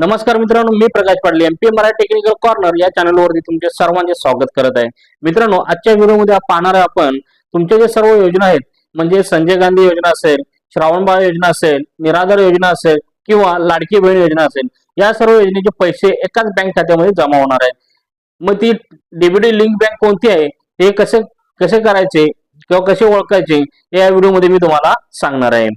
नमस्कार मित्रांनो मी प्रकाश पाडले एमपी मराठी टेक्निकल कॉर्नर या चॅनलवरती तुमचे सर्वांचे स्वागत करत आहे. मित्रांनो आजच्या व्हिडिओमध्ये पाहणार आहे आपण तुमच्या जे सर्व योजना आहेत म्हणजे संजय गांधी योजना असेल श्रावणबाळ योजना असेल निराधार योजना असेल किंवा लाडकी बहीण योजना असेल या सर्व योजनेचे पैसे एकाच बँक खात्यामध्ये जमा होणार आहे. मग ती डेबिटी लिंक बँक कोणती आहे हे कसे कसे करायचे किंवा कसे ओळखायचे या व्हिडिओमध्ये मी तुम्हाला सांगणार आहे.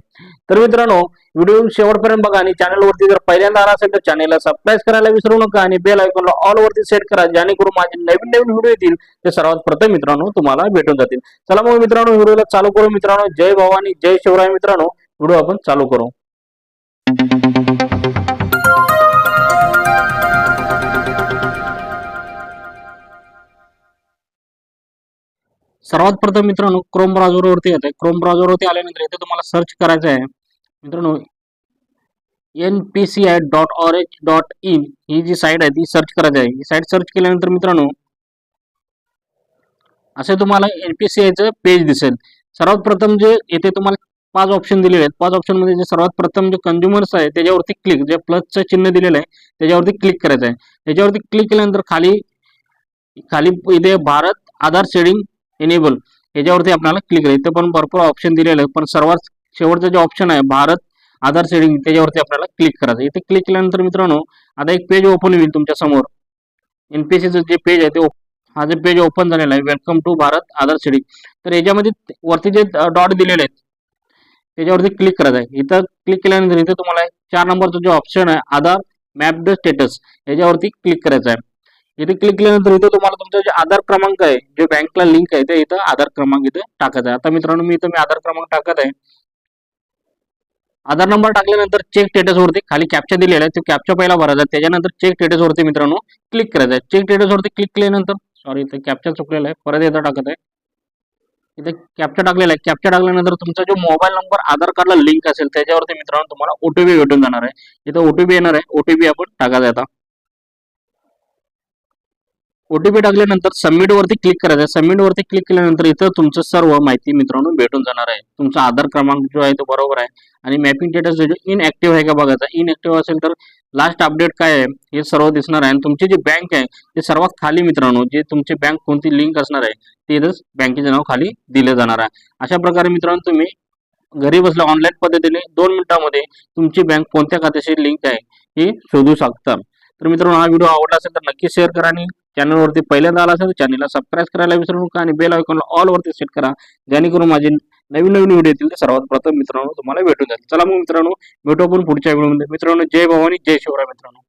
तर मित्रांनो व्हिडिओ शेवटपर्यंत बघा आणि चॅनलवरती जर पहिल्यांदा आला असेल तर चॅनलला सबस्क्राईब करायला विसरू नका आणि बेल आयकॉनला ऑल वरती सेट करा जेणेकरून माझे नवीन नवीन व्हिडिओ येतील ते सर्वात प्रथम मित्रांनो तुम्हाला भेटून जातील. चला मग मित्रांनो व्हिडिओला चालू करू मित्रांनो. जय भवानी जय शिवराय मित्रांनो. व्हिडिओ आपण चालू करू. सर्वात प्रथम मित्रांनो क्रोम ब्राउझरवरती वरती येते क्रोम ब्राउझरवरती आल्यानंतर इथे तुम्हाला सर्च करायचं आहे मित्रांनो N P C I dot org dot in ही जी साईट आहे ती सर्च करायची आहे. ही साईट सर्च केल्यानंतर मित्रांनो असे तुम्हाला एन पी सी आयचं पेज दिसेल. सर्वात प्रथम जे येथे तुम्हाला पाच ऑप्शन दिलेले आहेत. पाच ऑप्शनमध्ये जे सर्वात प्रथम जे कंझ्युमर्स आहे त्याच्यावरती क्लिक जे प्लसचं चिन्ह दिलेलं आहे त्याच्यावरती क्लिक करायचं आहे. त्याच्यावरती क्लिक केल्यानंतर खाली खाली इथे भारत आधार शेडिंग एनेबल याच्यावरती आपल्याला क्लिक करायचं इथं पण भरपूर ऑप्शन दिलेलं आहे पण सर्वात शेवटचं जे ऑप्शन आहे भारत आधार सेडिंग त्याच्यावरती आपल्याला क्लिक करायचं. इथे क्लिक केल्यानंतर मित्रांनो आता एक पेज ओपन होईल तुमच्यासमोर. एनपीसीचं जे पेज आहे ते हा जे पेज ओपन झालेला आहे welcome to Bharat Aadhaar seeding. तर याच्यामध्ये वरती जे डॉट दिलेले आहेत त्याच्यावरती क्लिक करायचं आहे. इथं क्लिक केल्यानंतर इथे तुम्हाला चार नंबरचा जो ऑप्शन आहे आधार मॅप द स्टेटस याच्यावरती क्लिक करायचं आहे. इथे क्लिक केल्यानंतर इथं तुम्हाला तुमचा जे आधार क्रमांक आहे जे बँकला लिंक आहे ते इथं आधार क्रमांक इथं टाकायचा आहे. आता मित्रांनो मी इथं मी आधार क्रमांक टाकत आहे. आधार नंबर टाकल्यानंतर चेक स्टेटस वरती खाली कॅप्चा दिलेला आहे. तो कॅप्चा पहिला भरायचा त्याच्यानंतर चेक स्टेटस वरती मित्रांनो क्लिक करायचं आहे. चेक स्टेटस वरती क्लिक केल्यानंतर सॉरी इथे कॅप्चा चुकलेला आहे. परत इथं टाकत आहे. इथे कॅप्चा टाकलेला आहे. कॅप्चा टाकल्यानंतर तुमचा जो मोबाईल नंबर आधार कार्डला लिंक असेल त्याच्यावरती मित्रांनो तुम्हाला ओटीपी भेटून जाणार आहे. इथं ओटीपी येणार आहे. ओटीपी आपण टाकायचा आता. ओटीपी टाकल्यानंतर सबमिट वरती क्लिक करायचं. सबमिट वरती क्लिक केल्यानंतर इथं तुमचं सर्व माहिती मित्रांनो भेटून जाणार आहे. तुमचा आधार क्रमांक जो आहे तो बरोबर आहे. आणि मॅपिंग स्टेटस जो इनएक्टिव्ह आहे का बघायचा. इनएक्टिव्ह असेल तर लास्ट अपडेट काय आहे हे सर्व दिसणार आहे. आणि तुमची जी बँक आहे ते सर्वात खाली मित्रांनो जे तुमची बँक कोणती लिंक असणार आहे ते इथंच बँकेचे नाव खाली दिलं जाणार आहे. अशा प्रकारे मित्रांनो तुम्ही घरी बसल्या ऑनलाईन पद्धतीने दोन मिनिटांमध्ये तुमची बँक कोणत्या खात्याशी लिंक आहे हे शोधू शकता. तर मित्रांनो हा व्हिडिओ आवडला असेल तर नक्की शेअर करा आणि चॅनलवरती पहिल्यांदा आला असेल तर चॅनलला सबस्क्राईब करायला विसरू नका आणि बेल आयकॉनला ऑल वरती सेट करा जेणेकरून माझे नवीन नवीन व्हिडिओ येतील ते सर्वात प्रथम मित्रांनो तुम्हाला भेटून जातील चला मग मित्रांनो भेटू आपण पुढच्या व्हिडिओमध्ये मित्रांनो जय भवानी जय शिवराय मित्रांनो